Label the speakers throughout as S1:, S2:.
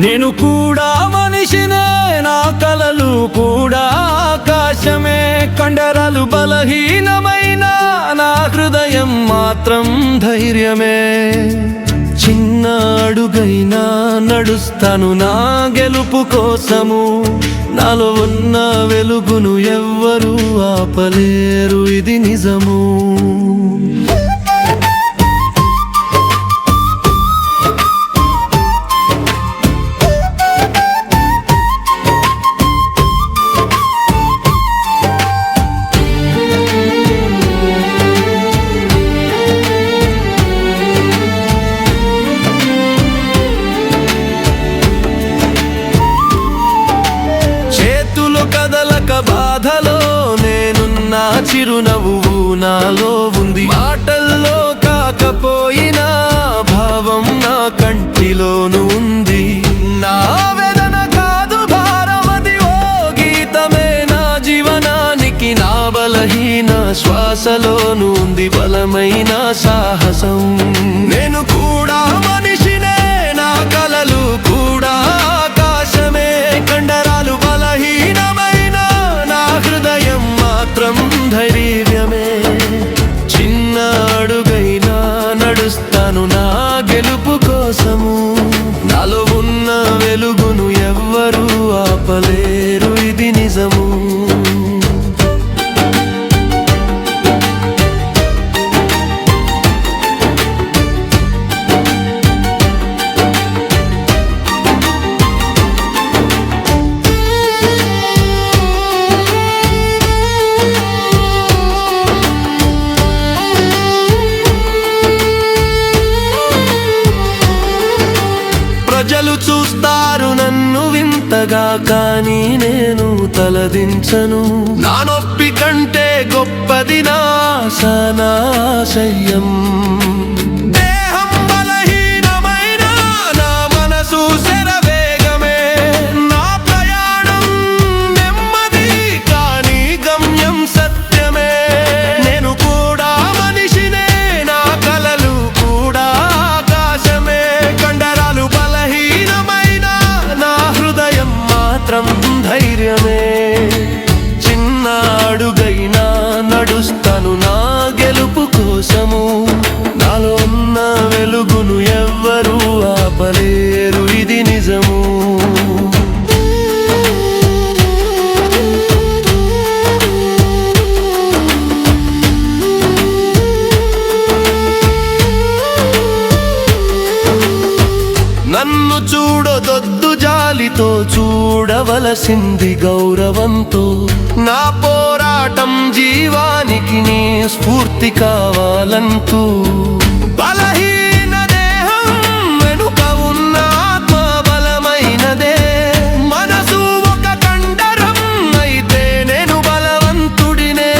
S1: నేను కూడా మనిషినే నా కలలు కూడా ఆకాశమే. కండరాలు బలహీనమైన నా హృదయం మాత్రం ధైర్యమే. చిన్న అడుగైనా నడుస్తాను నా గెలుపు కోసము. నాలో ఉన్న వెలుగును ఎవ్వరూ ఆపలేరు ఇది నిజము. బాధలో నేనున్నా చిరునవ్వు నాలో ఉంది. మాటల్లో కాకపోయినా భావం నా కంటిలోను ఉంది. నా వేదన కాదు భారమది ఓ గీతమే. నా జీవనానికి నా బలహీన శ్వాసలోను ఉంది బలమైన సాహసం. నేను కూడా మనిషినే నా కలలు నడుస్తాను నా గెలుపు కోసము. నాలో ఉన్న వెలుగును ఎవ్వరూ ఆపలేరు ఇది నిజము. ప్రజలు చూస్తారు నన్ను వింతగా కానీ నేను తలదించను. నా నొప్పి కంటే గొప్పది నా సనాశయం. కోసము నాలో ఉన్న వెలుగును ఎవ్వరూ ఆపలేరు ఇది నిజము. నన్ను చూడదొద్దు జాలితో చూడవలసింది గౌరవంతో. నా పోరాటం జీ స్ఫూర్తి కావాలంటూ. బలహీన దేహం వెనుక ఉన్న ఆత్మ బలమైనదే. మనసు ఒక కండరం అయితే నేను బలవంతుడినే.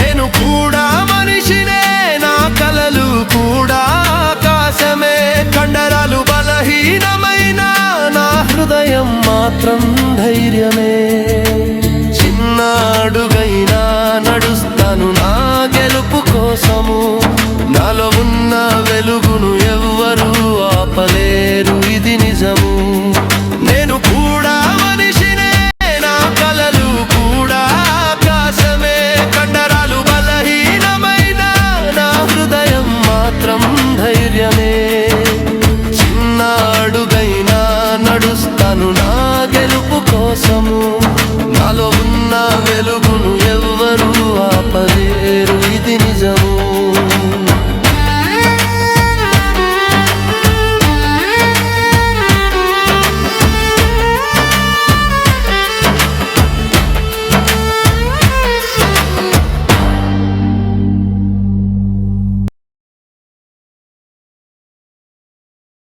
S1: నేను కూడా మనిషినే నా కలలు కూడా ఆకాశమే. కండరాలు బలహీనమైన నా హృదయం మాత్రం ధైర్యమే.